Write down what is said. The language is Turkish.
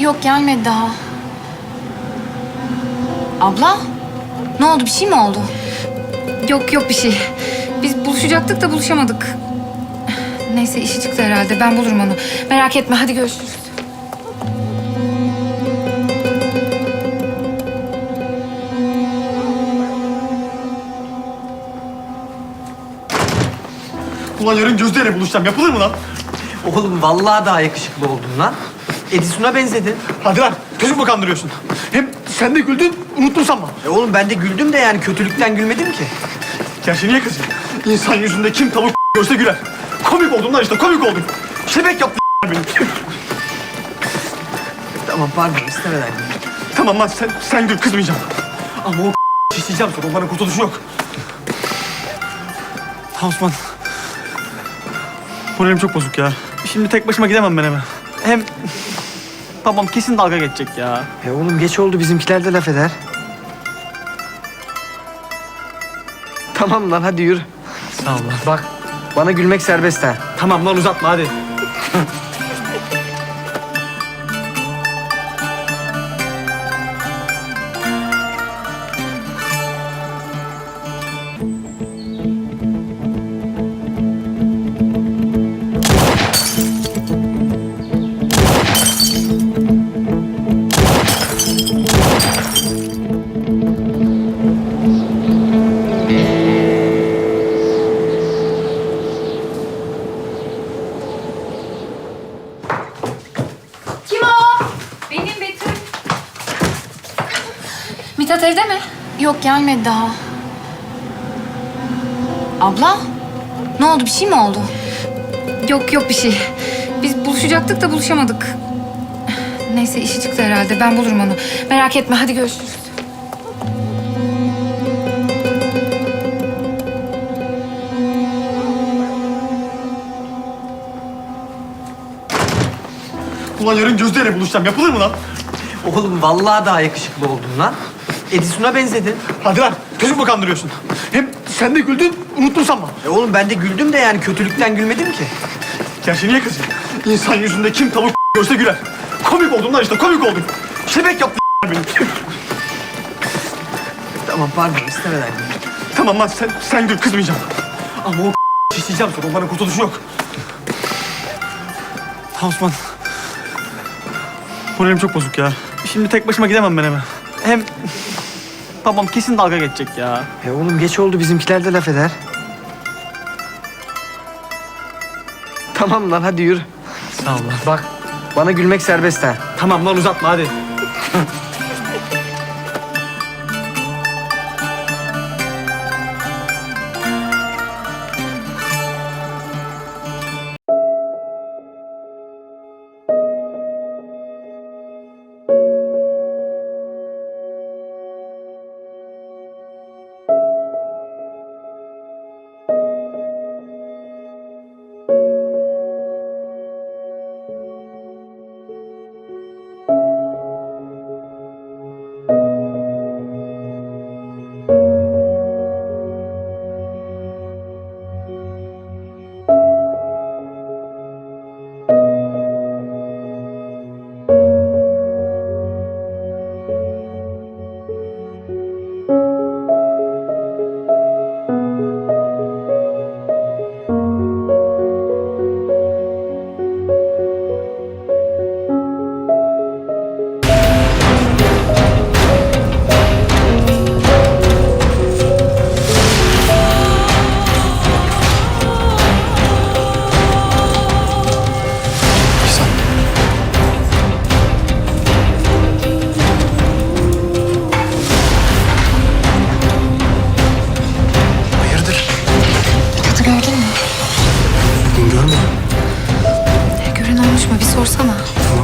Yok gelmedi daha. Abla? Ne oldu bir şey mi oldu? Yok yok bir şey. Biz buluşacaktık da buluşamadık. Neyse işi çıktı herhalde. Ben bulurum onu. Merak etme hadi görüşürüz. Ulan yarın Gözde ile buluşacağım. Yapılır mı lan? Oğlum vallahi daha yakışıklı oldun lan. Edison'a benzedin. Hadi lan. Çocuk mu kandırıyorsun? Hem sen de güldün, unuttun sanma. E oğlum ben de güldüm de yani kötülükten gülmedim ki. Gerçi niye kızıyorsun? İnsan yüzünde kim tavuk görse güler. Komik oldum lan işte, komik oldum. Şebek yaptı beni. Tamam pardon istemeden tamam lan sen, sen gül, kızmayacağım. Ama o şişleyeceğim sonra, onların kurtuluşu yok. Osman. Moralim çok bozuk ya. Şimdi tek başıma gidemem ben eve. Hem babam kesin dalga geçecek ya. E oğlum geç oldu bizimkiler de laf eder. Tamam lan hadi yürü. Sağ ol. Bak bana gülmek serbest ha. Tamam lan uzatma hadi. Kim o? Benim Betül. Mithat evde mi? Yok gelmedi daha. Abla? Ne oldu bir şey mi oldu? Yok yok bir şey. Biz buluşacaktık da buluşamadık. Neyse işi çıktı herhalde. Ben bulurum onu. Merak etme hadi görüşürüz. Ulan yarın Gözde ile buluşacağım. Yapılır mı lan? Oğlum vallahi daha yakışıklı oldun lan. Edison'a benzedin. Hadi lan. Çocuk mu kandırıyorsun? Hem sen de güldün, unuttun sanma. E oğlum ben de güldüm de yani kötülükten gülmedim ki. Gerçi niye kızıyorsun? İnsan yüzünde kim tavuk görse güler. Komik oldum lan işte, komik oldum. Şebek yaptı beni. Tamam pardon istemeden tamam lan sen, sen gül, kızmayacağım. Ama o şişleyeceğim sonra, onların kurtuluşu yok. Osman. Moralim çok bozuk ya. Şimdi tek başıma gidemem ben eve. Hem babam kesin dalga geçecek ya. E oğlum geç oldu bizimkiler de laf eder. Tamam lan hadi yürü. Sağ ol lan. Bak bana gülmek serbest ha. Tamam lan uzatma hadi. konuşma bir sorsana. Tamam.